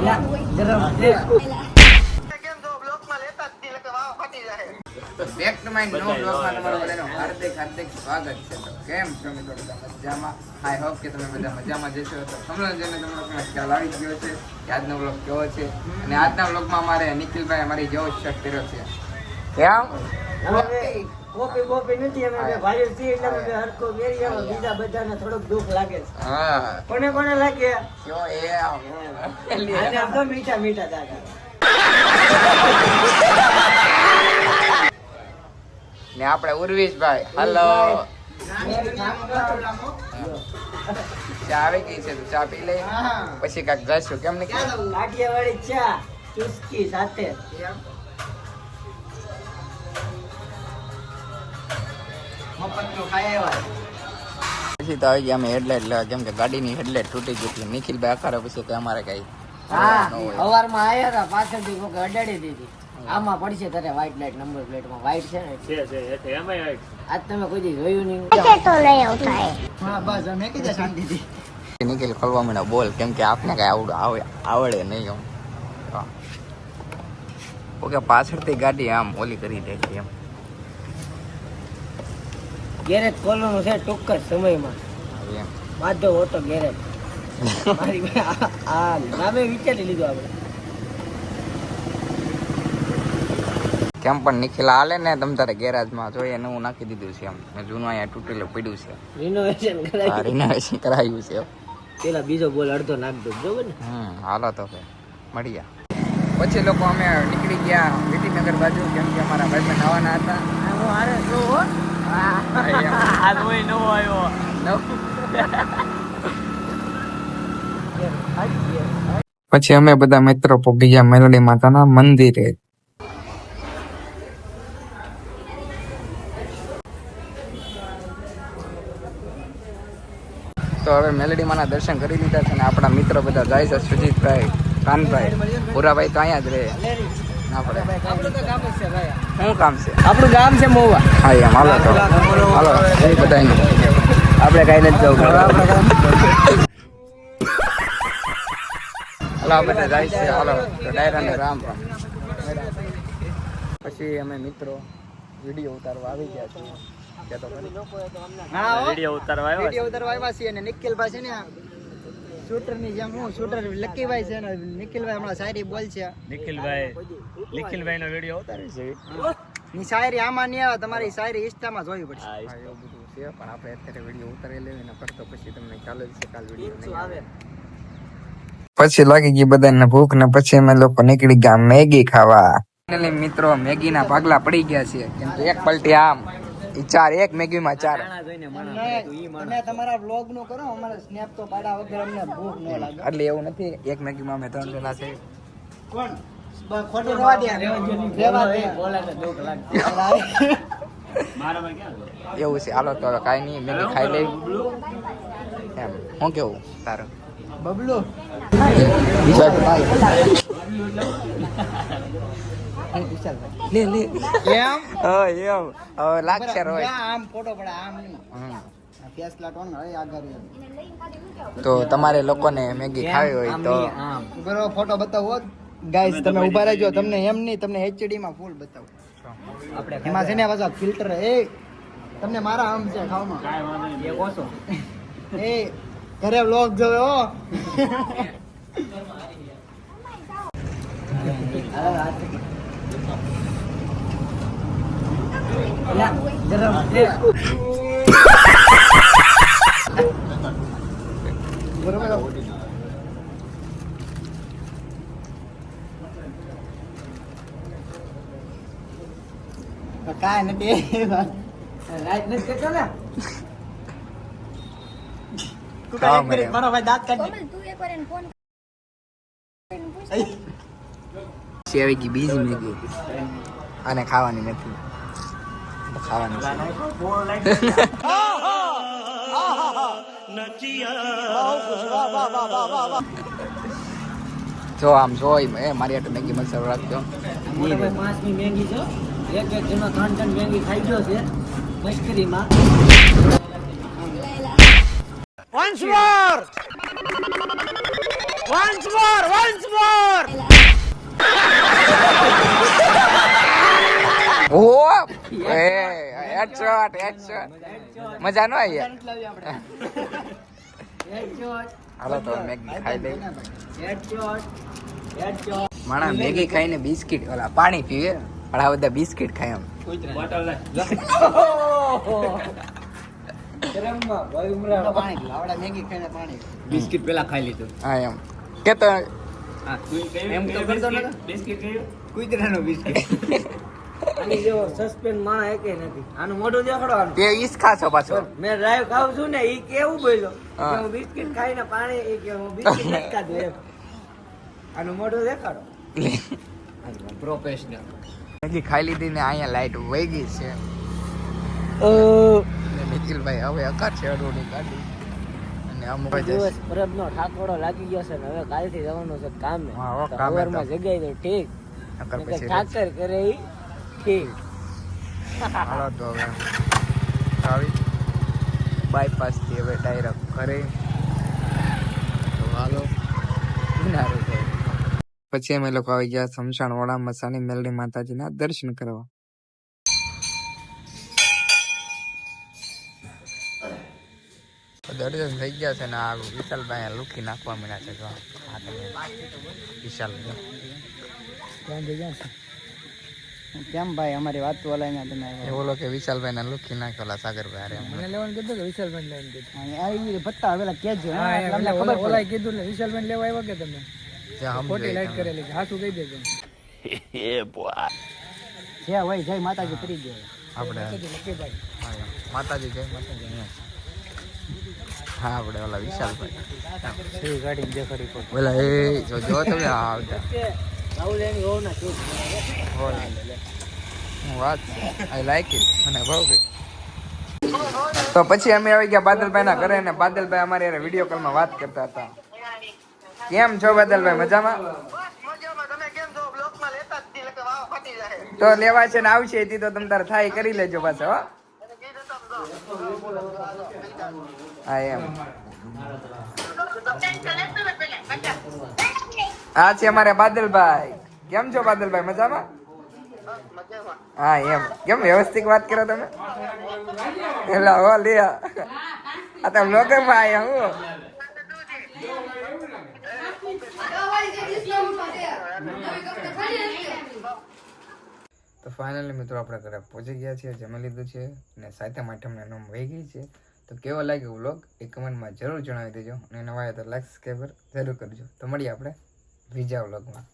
તો back to my નો બ્લોગમાં તમારું બધાનું હાર્દિક હાર્દિક સ્વાગત છે. તો કેમ છો મિત્રો બધા મજામાં? આઈ હોપ કે તમે બધા મજામાં જશો. તો સમજણ તમને લોકોને ખ્યાલ આવી ગયો છે કે આજનો બ્લોગ કેવો છે. અને આજના બ્લોગમાં અમારે નિખિલભાઈ અમારી જેવો શર્ટ પહેર્યો છે. કેમ? કોપી કોપી નથી અમે બે ભાઈ છીએ એટલે અમે હરખો પહેરી આવો. બીજા બધાને થોડોક દુઃખ લાગે છે. હા. કોને કોને લાગે? કયો એ આમ તો મીઠા મીઠા દાદા ને આપણે ઉર્વિશભાઈ હલો. ચા આવી ગઈ છે ચા પી લઈ પછી કાંઈક જશું કેમ નીકળી કાઠિયાવાડી ચા ચુસ્કી સાથે. પછી તો આવી ગયા અમે હેડલાઇટ લેવા કેમ કે ગાડીની હેડલાઇટ તૂટી ગઈ હતી. નિખિલભાઈ અખારે પછી કે અમારે કઈ. સવારમાં આયા હતા પાછળથી કોક અડાડી દીધી. આમાં પડશે તારે વ્હાઈટ લાઈટ નંબર પ્લેટમાં વ્હાઈટ છે ને? આજ તમે કોઈ દી જોયું નહીં. હા બસ અમે કીધા શાંતિથી. નિખિલ ખોલવા મને બોલ કેમ કે આપને કઈ આવડે આવડે આવડે નહીં એમ. ઓકે પાછળથી ગાડી આમ ઓલી કરી દે એમ. ગેરેજ ખોલવાનું છે ટૂંક જ સમયમાં એમ. બાંધો ઓટો ગેરેજ મારી આ- નામે વિચારી લીધું આપણે. કેમ પણ નિખિલ હાલે ને તમ તારે ગેરાજમાં જોઈએ નવું નાખી દીધું છે એમ. મેં જૂનું અહીંયા તૂટેલું પડ્યું છે. રિનોવેશન કરાયું રિનોવેશન કરાવ્યું છે પેલા બીજો બોલ અડધો નાખ દો બરોબર ને? હમ હાલો તો કે ગયા. પછી લોકો અમે નીકળી ગયા વિટીનગર બાજુ કેમ કે અમારા ભાઈ આવવાના હતા. હું હારે છું આજ હોય આવ્યો. પછી અમે બધા મિત્રો પોગી ગયા મેલડી માતાના મંદિરે. તો હવે મેલડી માના દર્શન કરી લીધા છે અને આપણા મિત્રો બધા જાય છે સુજીતભાઈ કાનભાઈ. ભૂરાભાઈ તો અહીંયા જ રહે. ના પડે. આપણું શું કામ છે આપણું ગામ છે મોવા. હા એમ હાલો તો. હાલો એ બધા આપણે કઈ નથી જવું. હાલો આ બધા જાય છે. હાલો ડાયરાને રામ રામ. પછી અમે મિત્રો વીડિયો ઉતારવા આવી ગયા છીએ. વીડિયો ઉતારવા આવ્યા વીડિયો ઉતારવા આવ્યા છીએ અને નિખિલભાઈ છે ને શૂટરની જેમ હું શૂટર લકીભાઈ છે ને નિખિલભાઈ હમણાં શાયરી બોલ છે. નિખિલભાઈ નિખિલભાઈ નો વીડિયો ઉતારે છે. ની શાયરી આમાં નહીં આવે તમારી શાયરી ઇન્સ્ટામાં જોવી પડશે. હા, એવું બધું છે પણ આપણે અત્યારે વીડિયો ઉતારી લેવી ને કરતો પછી તમને ચાલે છે કાલ વીડિયો નહીં પછી લાગી ગઈ બધાને ભૂખ ને પછી અમે લોકો નીકળી ગયા મેગી ખાવા. મિત્રો મેગી ના ભાગલા પડી ગયા છે. કેમ કે એક પલટી આમ. ચાર એક મેગી માં ચાર તમે તમારા વ્લોગ નો કરો અમારે સ્નેપ તો પાડા વગર અમને ભૂખ ન લાગે. એટલે એવું નથી એક મેગી માં અમે ત્રણ જણા છે કોણ? ખોટું રવા દે. રેવા દે. મારામાં ક્યાં એવું છે હાલો તો કાઈ કાંઈ નહીં મેગી ખાઈ લઈ. એમ. હું કેવું? તારું? બબલુ. લે લે. એમ? હા એમ. હવે લાગશે રોય. આમ ફોટો પડે આમ નહીં. હમ. ફેસ લાટવાનું હવે આગળ તો તમારે લોકોને મેગી ખાવી હોય તો. બરો ફોટો બતાવો. ગાઈસ તમે ઊભા રહેજો. તમને એમ નહીં તમને એચડી માં ફૂલ બતાવો. આપણે એમાં છે ને પાછા ફિલ્ટર એ તમને મારા આમ છે ખાવામાં. કાંઈ વાંધો નહીં. એક ઓછો. એ ઘરે વ્લોગ જોવે હો. કાંઈ નથી રાઈટ નથી કરતો ને તું ખાવા કાંઈ એક મિનિટ, મળ્યા. મારો ભાઈ દાંત કાઢી કોમલ તું એકવાર એને ફોન પછી આવી ગઈ બીજી મેગી. અને ખાવાની નથી. ખાવાની જો આમ જો એ મારી આટલું મેગી મસાલો રાખજો પાંચમી મેંગી છે. એક એક જણો ત્રણ ત્રણ મેંગી ખાઈ ગયો છે. મસ્કરીમાં. ઓ એ હેડશોટ હેડશોટ. મજા ન આવી હાલો તો મેગી ખાઈ લઈ માણા મેગી ખાઈને બિસ્કિટ ઓલા પાણી પીવે. પણ આ બધા બિસ્કિટ ખાય એમ. બિસ્કિટ પેલા ખાઈ લીધું. હા એમ. કે એમ તો કરતો નતો. બિસ્કિટ કયું કુતરાનો બિસ્કિટ. આની જેવો સસ્પેન્સ માણા એકે નથી. આનું મોઢું દેખાડો તે ઈસ ખાશો પાછો. મેં ડ્રાઈવ ખાઉં છું ને ઈ કેવું બોલ્યો? કે હું બિસ્કિટ ખાઈને પાણી ઈ કે હું બિસ્કિટ નથી ખાધું. એમ. આનું મોઢું દેખાડો. પ્રોફેશનલ મેગી ખાઈ લીધી ને અહીંયા લાઈટ વહી ગઈ છે. નિખિલભાઈ હવે અકાર છે કાઢી અને અમુક દિવસ પરબનો ઠાકોડો લાગી ગયો છે ને હવે કાલથી જવાનું છે કામે. તો સવારમાં તો. જગાઈ દો ઠીક. ઠાકર કરે ઈ હાલો તો હવે આવી. બાયપાસથી હવે ડાયરેક્ટ ઘરે. તો હાલો. કિનારે પછી અમે લોકો આવી ગયા શમશાન વાળામાં મસાની મેલડી માતાજીના દર્શન કરવા. દર્શન થઈ ગયા છે ને આ વિશાલભાઈ લુખી નાખવા મળ્યા છે. જો આ તમે વિશાલ કેમ ભાઈ અમારી વાત તો ના તમે એ બોલો કે વિશાલભાઈ ના લુખી નાખેલા સાગરભાઈ અરે મને લેવાનું કીધું કે વિશાલભાઈ લેવાનું કીધું આવી ભત્તા આવેલા કેજો તમને ખબર ઓલા કીધું ને વિશાલભાઈ લેવા આવ્યા કે તમે? જ્યાં ખોટી એ લાઈટ. કરેલી છે હાથું કહી દેજો. જે હોય જય માતાજી કરી દે આપણે. માતાજી જય માતાજી હા આપણે ઓલા વિશાલભાઈ. ગાડી દેખાડી પડે ઓલા એ જો જો તમે આવતા તો પછી અમે આવી ગયા બાદલભાઈ ના ઘરે અને બાદલભાઈ અમારી યાર વીડિયો કોલમાં વાત કરતા હતા. કેમ છો બાદલભાઈ? મજામાં? તો લેવા છે ને આવશે એથી તો તમે તારે થાય કરી લેજો પાછો હા, એમ. આ છે અમારે બાદલભાઈ. કેમ છો બાદલભાઈ? મજામાં? હા, એમ. કેમ વ્યવસ્થિત વાત કરો તમે? એટલે હો લે આ તો લોકો માં આયા હું. તો ફાઇનલી મિત્રો આપણે ઘરે પહોંચી ગયા છીએ, જમી લીધું છે અને સાતમ આઠમને નામ વહી ગઈ છે. તો કેવો લાગ્યો વ્લોગ એ કમેન્ટમાં જરૂર જણાવી દેજો. અને નવા તો લાઈક સબસ્ક્રાઈબર જરૂર કરજો. તો મળીએ આપણે. બીજા વ્લોગમાં.